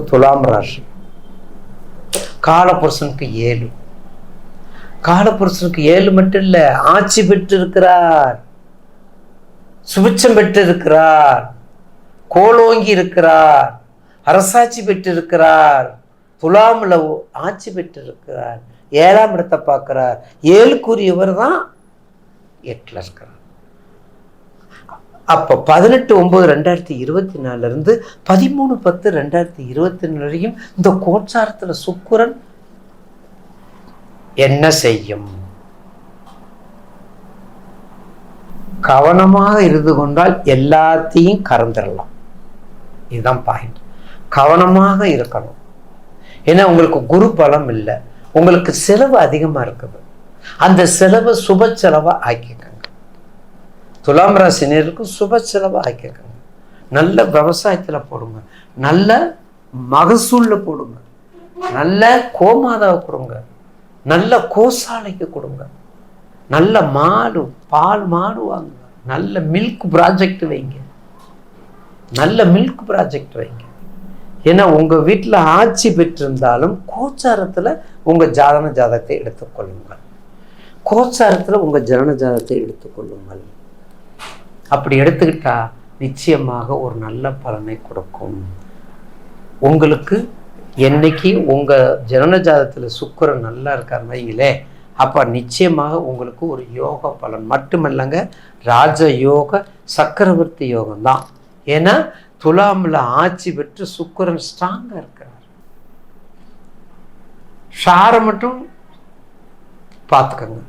துலாம் ராசி. காலபுருஷனுக்கு ஏழு. காலபுருஷனுக்கு ஏழு மட்டும் இல்லை ஆட்சி பெற்று இருக்கிறார் சுபிச்சம் பெற்று இருக்கிறார் கோலோங்கி இருக்கிறார். அரசாட்சி பெற்றிருக்கிறார். துலாமில் ஆட்சி பெற்றிருக்கிறார். ஏழாம் இடத்தை பார்க்கிறார். ஏழுக்குரியவர் தான் எட்டில் இருக்கிறார். அப்போ பதினெட்டு ஒன்பது ரெண்டாயிரத்தி இருபத்தி நாலுலேருந்து பதிமூணு பத்து ரெண்டாயிரத்தி இருபத்தி நாலு வரையும் இந்த கோச்சாரத்துல சுக்குரன் என்ன செய்யும்? கவனமாக இருந்து கொண்டால் எல்லாத்தையும் கறந்துடலாம். இதுதான் பாயிண்ட் கவனமாக இருக்கணும். ஏன்னா உங்களுக்கு குரு பலம் இல்லை. உங்களுக்கு செலவு அதிகமா இருக்குது. அந்த செலவை சுப செலவா ஆக்கிக்க துலாம் ராசினியருக்கு சுப செலவாக ஆக்கிக்கங்க நல்ல விவசாயத்தில் போடுங்க. நல்ல மகசூலில் போடுங்க. நல்ல கோமாதாவை கொடுங்க. நல்ல கோசாலைக்கு கொடுங்க. நல்ல மாடு பால் மாடு வாங்க நல்ல மில்க் ப்ராஜெக்ட் வைங்க. நல்ல மில்க் ப்ராஜெக்ட் வைங்க. ஏன்னா உங்கள் வீட்டில் ஆட்சி பெற்றிருந்தாலும் கோச்சாரத்தில் உங்கள் ஜாதன ஜாதகத்தை எடுத்துக்கொள்ளுங்கள். கோச்சாரத்தில் உங்கள் ஜனன ஜாதகத்தை எடுத்துக்கொள்ளுங்கள். அப்படி எடுத்துக்கிட்டா நிச்சயமாக ஒரு நல்ல பலனை கொடுக்கும். உங்களுக்கு என்னைக்கு உங்கள் ஜனன ஜாதகத்துல சுக்கிரன் நல்லா இருக்கார் வைங்களே அப்போ நிச்சயமாக உங்களுக்கு ஒரு யோக பலன். மட்டுமல்லங்க ராஜ யோக சக்கரவர்த்தி யோகம் தான் ஏன்னா துலாமில் ஆட்சி பெற்று சுக்கரன் ஸ்ட்ராங்காக இருக்கிறார். ஷாரை மட்டும் பார்த்துக்கங்க.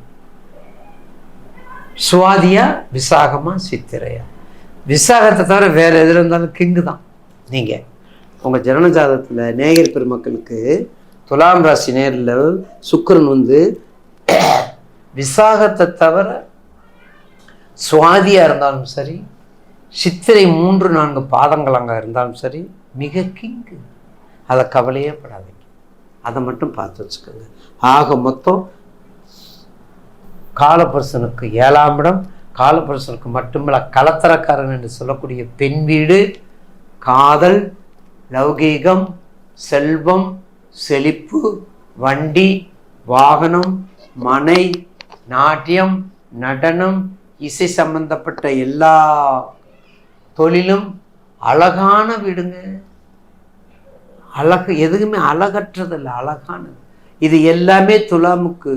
சுவாதியா விசாகமா சித்திரையா? விசாகத்தை தவிர வேற எதில் இருந்தாலும் கிங்கு தான். நீங்க. உங்க ஜனன ஜாதகத்துல நேயர் பெருமக்களுக்கு துலாம் ராசி நேரில் சுக்கரன் வந்து விசாகத்தை தவிர சுவாதியா இருந்தாலும் சரி சித்திரை மூன்று நான்கு பாதங்கள் அங்கே இருந்தாலும் சரி மிக கிங்கு அதை கவலையே படாதீங்க. அதை மட்டும் பார்த்து வச்சுக்கோங்க. ஆக மொத்தம் காலபுருஷனுக்கு ஏழாம் இடம் காலபுருஷனுக்கு மட்டுமல்ல கலத்தரக்காரன் என்று சொல்லக்கூடிய பெண் வீடு காதல் லௌகீகம் செல்வம் செழிப்பு வண்டி வாகனம் மனை நாட்டியம் நடனம் இசை சம்பந்தப்பட்ட எல்லா தொழிலும் அழகான வீடுங்க. அழகு எதுக்குமே அழகற்றதில்லை அழகானது. இது எல்லாமே துலாமுக்கு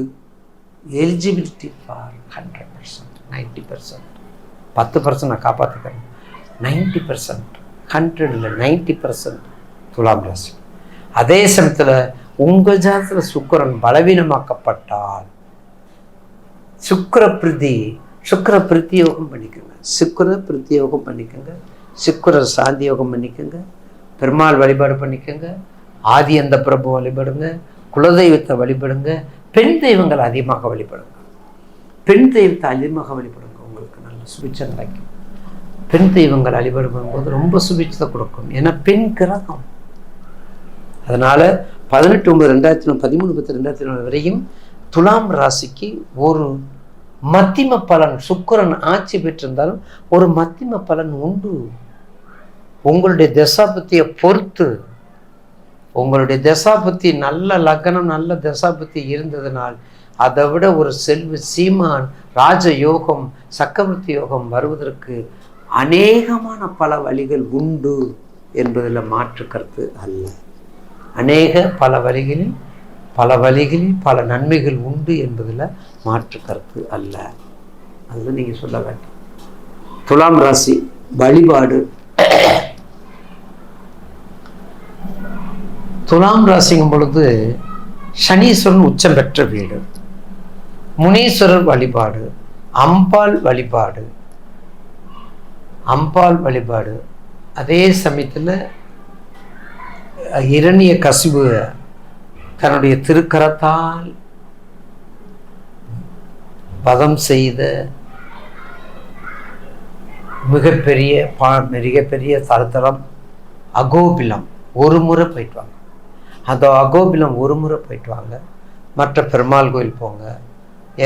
eligibility for hundred percent ninety percent பத்து பர்சன்ட் நான் காப்பாற்றிக்கிறேன் நைன்டி பர்சன்ட் ஹண்ட்ரட் இல்லை நைன்டி பர்சன்ட் துலாம் ராசி. அதே சமயத்தில் உங்கள் ஜாதத்தில் சுக்கிரன் பலவீனமாக்கப்பட்டால் சுக்கிர பிரதி சுக்கிர பிரத்தியோகம் பண்ணிக்கோங்க. சுக்கர பிரத்யோகம் பண்ணிக்கோங்க. சுக்கர சாந்தி யோகம் பண்ணிக்கோங்க. பெருமாள் வழிபாடு பண்ணிக்கோங்க. ஆதி அந்த பிரபு வழிபடுங்க. குலதெய்வத்தை வழிபடுங்க. பெண் தெய்வங்களை அதிகமாக வழிபடுங்க. பெண் தெய்வத்தை அதிகமாக வழிபடுங்க. உங்களுக்கு நல்ல சுபிச்சம் கிடைக்கும். பெண் தெய்வங்கள் வழிபடும் போது ரொம்ப சுபிச்சத்தை கொடுக்கும். ஏன்னா பெண் கிரகம். அதனால் பதினெட்டு ஒன்பது ரெண்டாயிரத்தி பதிமூணு பத்து ரெண்டாயிரத்தி நாலு வரையும் துலாம் ராசிக்கு ஒரு மத்திம பலன் சுக்கிரன் ஆட்சி பெற்றிருந்தாலும் ஒரு மத்திம பலன் உண்டு. உங்களுடைய தசாபத்தியை பொறுத்து உங்களுடைய தசாபத்தி நல்ல லக்னம் நல்ல தசாபத்தி இருந்ததனால் அதை விட ஒரு செல்வ சீமான் ராஜ யோகம் சக்கரவர்த்தி யோகம் வருவதற்கு அநேகமான பல வழிகள் உண்டு என்பதில் மாற்று கருத்து அல்ல. அநேக பல வழிகளில் பல வழிகளில் பல நன்மைகள் உண்டு என்பதில் மாற்று கருத்து அல்ல. அதில் நீங்கள் சொல்ல வேண்டும். துலாம் ராசி வழிபாடு துலாம் ராசிங்கும் பொழுது சனீஸ்வரன் உச்சம் பெற்ற வீடு. முனீஸ்வரர் வழிபாடு அம்பாள் வழிபாடு அம்பாள் வழிபாடு. அதே சமயத்தில் இரணிய கசிவு தன்னுடைய திருக்கரத்தால் வதம் செய்த மிகப்பெரிய பா மிகப்பெரிய தரத்தலம் அகோபிலம். ஒரு முறை போயிட்டு வாங்க. அந்த அகோபிலம் ஒரு முறை போயிட்டு வாங்க. மற்ற பெருமாள் கோயில் போங்க.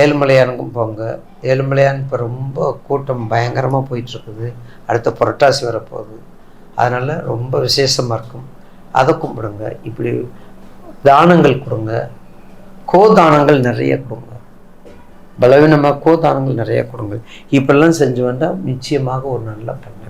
ஏழுமலையானுக்கும் போங்க. ஏழுமலையான் இப்போ ரொம்ப கூட்டம் பயங்கரமாக போயிட்டுருக்குது. அடுத்த புரட்டாசி வரப்போகுது அதனால் ரொம்ப விசேஷமாக இருக்கும். அதை கும்பிடுங்க. இப்படி தானங்கள் கொடுங்க. கோதானங்கள் நிறைய கொடுங்க. பலவீனமாக கோதானங்கள் நிறைய கொடுங்க. இப்பெல்லாம் செஞ்சு வந்தால் நிச்சயமாக ஒரு நல்ல பண்ணு